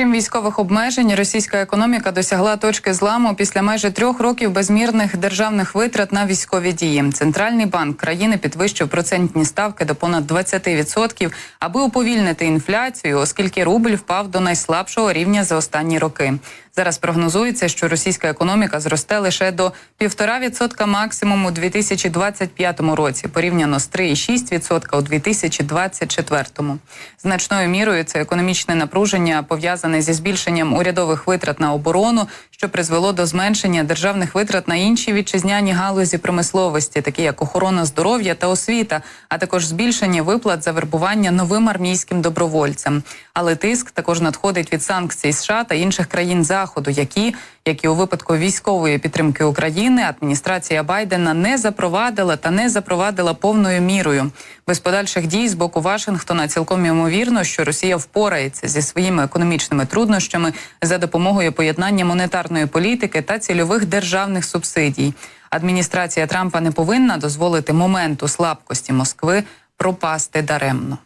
Крім військових обмежень, російська економіка досягла точки зламу після майже трьох років безмірних державних витрат на військові дії. Центральний банк країни підвищив процентні ставки до понад 20%, аби уповільнити інфляцію, оскільки рубль впав до найслабшого рівня за останні роки. Зараз прогнозується, що російська економіка зросте лише до 1,5% максимум у 2025 році, порівняно з 3,6% у 2024. Значною мірою це економічне напруження пов'язане зі збільшенням урядових витрат на оборону, що призвело до зменшення державних витрат на інші вітчизняні галузі промисловості, такі як охорона здоров'я та освіта, а також збільшення виплат за вербування новим армійським добровольцям. Але тиск також надходить від санкцій США та інших країн заходу, які, як і у випадку військової підтримки України, адміністрація Байдена не запровадила та не запровадила повною мірою. Без подальших дій з боку Вашингтона цілком ймовірно, що Росія впорається зі своїми економічними труднощами за допомогою поєднання монетарної політики та цільових державних субсидій. Адміністрація Трампа не повинна дозволити моменту слабкості Москви пропасти даремно.